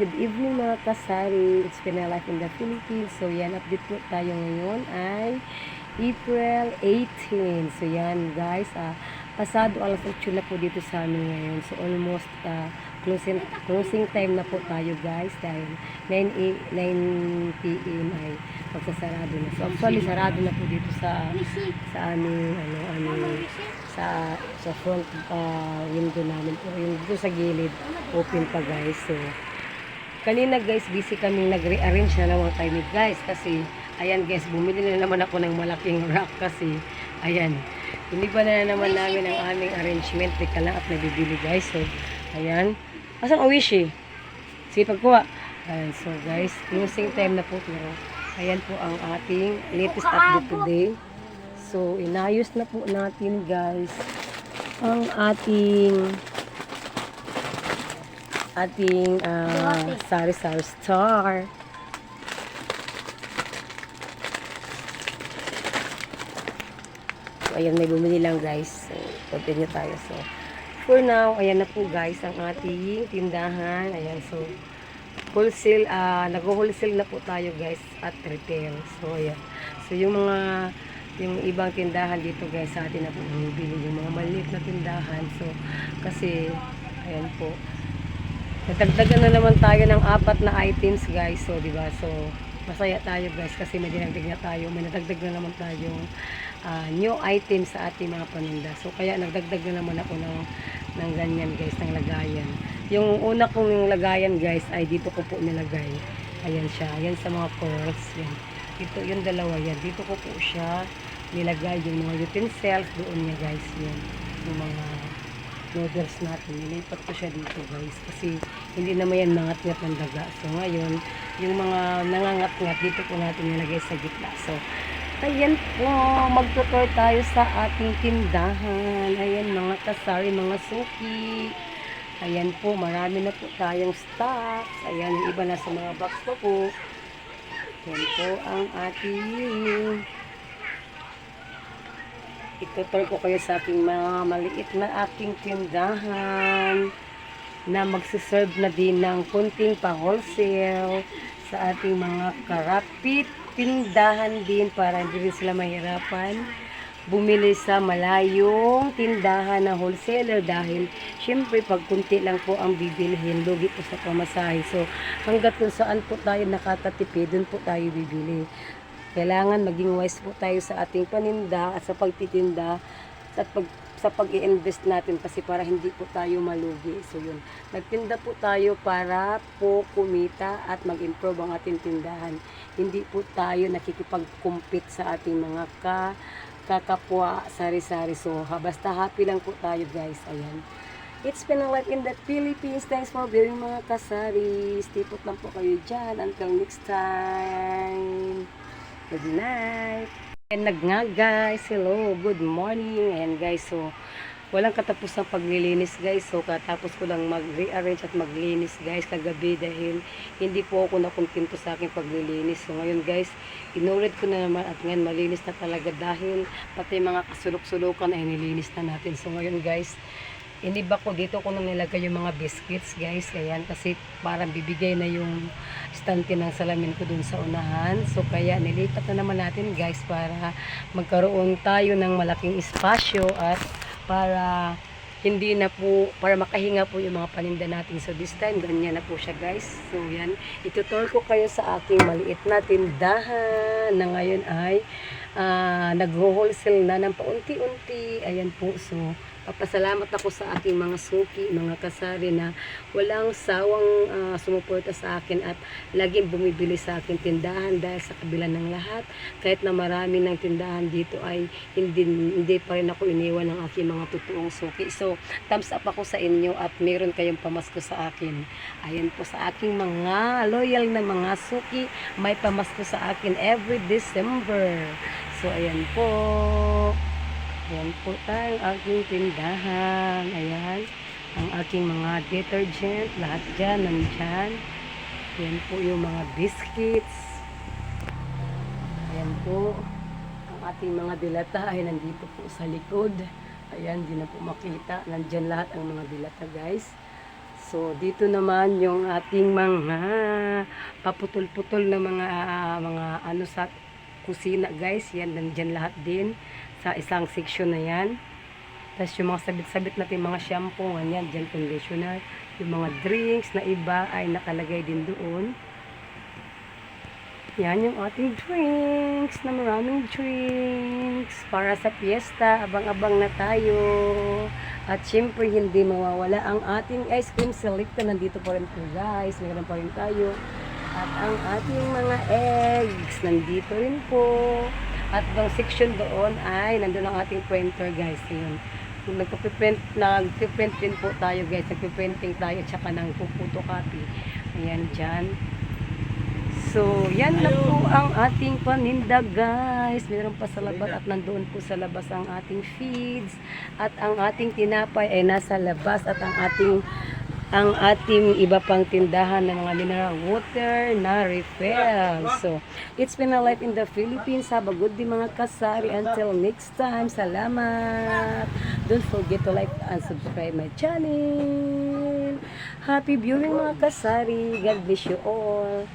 good evening mga kasari. It's been life in the Philippines. So yan, update po tayo ngayon ay April 18. So yan guys, ah, pasado alas 8 na po dito sa amin ngayon. So almost ah, closing, closing time na po tayo guys dahil 9, a- 9 p.m. ay magsasarado na. So actually sarado na po dito sa sa aming ano aming sa sa front ah, window namin po yung dito sa gilid open pa guys so kanina guys busy kaming nagre-arrange na naman kami guys kasi ayan guys bumili na naman ako ng malaking rack kasi ayan hindi pa na naman namin ang aming arrangement. Teka lang at nabibili guys so ayan. Asan wish eh? Sige pagkuha. Ayan so guys closing time na po pero ayan po ang ating latest update today. So, inayos na po natin guys ang ating ating uh, Sari Sari Star. So, ayan, may bumili lang guys. So, continue tayo. So, for now, ayan na po guys ang ating tindahan. Ayan, so, wholesale, ah nag-wholesale na po tayo guys at retail. So, ayan. So, yung mga yung ibang tindahan dito guys sa atin na po bumibili yung mga maliit na tindahan. So, kasi, ayan po. Nagdagdagan na naman tayo ng apat na items guys. So, di ba? So, masaya tayo guys kasi may dinagdag na tayo. May nadagdag na naman tayong ah, new items sa ating mga paninda. So, kaya nagdagdag na naman ako ng, ng ganyan guys, ng lagayan. Yung una kong lagayan guys ay dito ko po nilagay. Ayan siya. Ayan sa mga pearls. Yan. Dito, yung dalawa yan. Dito ko po siya nilagay yung mga utensils doon niya guys. Yan. Yung mga noodles natin. Nilipat ko siya dito guys. Kasi hindi naman yan mangat-ngat ng daga. So ngayon, yung mga nangangat-ngat dito po natin nilagay sa gitna. So, ayan po. Magtutor tayo sa ating tindahan. Ayan mga kasari, mga suki. Ayan po, marami na po tayong stocks. Ayan, iba na sa mga box ko po. Ayan po ang ating itutur ko kayo sa aking mga maliit na aking tindahan na magsiserve na din ng kunting pa-wholesale sa ating mga karapit. Tindahan din para hindi rin sila mahirapan bumili sa malayong tindahan na wholesaler dahil syempre pag kunti lang po ang bibilhin lugi po sa pamasahe. So hanggat kung saan po tayo nakatatipid dun po tayo bibili kailangan maging wise po tayo sa ating paninda at sa pagtitinda at pag, sa pag invest natin kasi para hindi po tayo malugi. So yun, nagtinda po tayo para po kumita at mag-improve ang ating tindahan. Hindi po tayo nakikipag-compete sa ating mga ka kakapwa sari-sari. So ha, basta happy lang po tayo guys. Ayan. It's been a life in the Philippines. Thanks for viewing mga kasari. Stay put lang po kayo dyan. Until next time. Good night. And nagnga guys. Hello. Good morning. And guys, so walang katapusang paglilinis guys. So katapos ko lang mag-rearrange at maglinis guys kagabi dahil hindi po ako nakontento sa aking paglilinis. So ngayon guys, inulit ko na naman at ngayon malinis na talaga dahil pati mga kasulok-sulukan ay nilinis na natin. So ngayon guys, iniba ko dito ko nang nilagay yung mga biscuits guys ayan kasi parang bibigay na yung stante ng salamin ko dun sa unahan so kaya nilipat na naman natin guys para magkaroon tayo ng malaking espasyo at para hindi na po, para makahinga po yung mga paninda natin. So this time, ganyan na po siya guys. So yan, itutur ko kayo sa aking maliit na tindahan na ngayon ay uh, nag-wholesale na ng paunti-unti. Ayan po, so papasalamat ako sa aking mga suki, mga kasari na walang sawang ah, sumuporta sa akin at laging bumibili sa akin tindahan dahil sa kabila ng lahat. Kahit na marami ng tindahan dito ay hindi, hindi pa rin ako iniwan ng aking mga totoong suki. So, thumbs up ako sa inyo at meron kayong pamasko sa akin. Ayan po sa aking mga loyal na mga suki, may pamasko sa akin every December. So, ayan po. Ayan po tayo aking tindahan. Ayan. Ang aking mga detergent. Lahat dyan, nandyan. Ayan po yung mga biscuits. Ayan po. Ang ating mga dilata ay nandito po sa likod. Ayan, di na po makita. Nandyan lahat ang mga dilata guys. So, dito naman yung ating mga paputol-putol na mga mga ano sa kusina guys. Yan, nandyan lahat din sa isang section na yan. Tapos yung mga sabit-sabit natin mga shampoo, ganyan, dyan conditioner. Yung mga drinks na iba ay nakalagay din doon. Yan yung ating drinks na maraming drinks para sa fiesta. Abang-abang na tayo. At syempre hindi mawawala ang ating ice cream selector. Nandito pa rin po guys. Meron pa rin tayo. At ang ating mga eggs. Nandito rin po. At ang section doon ay nandun ang ating printer guys. Yun. Kung nagpiprint, nagpiprint din po tayo guys. Nagpiprinting tayo tsaka nang photocopy. Ayan dyan. So, yan na po ang ating paninda, guys. Meron pa sa labas at nandoon po sa labas ang ating feeds. At ang ating tinapay ay nasa labas at ang ating ang ating iba pang tindahan ng mga mineral water na refill. So, it's been a life in the Philippines. Have a good day mga kasari. Until next time, salamat. Don't forget to like and subscribe my channel. Happy viewing mga kasari. God bless you all.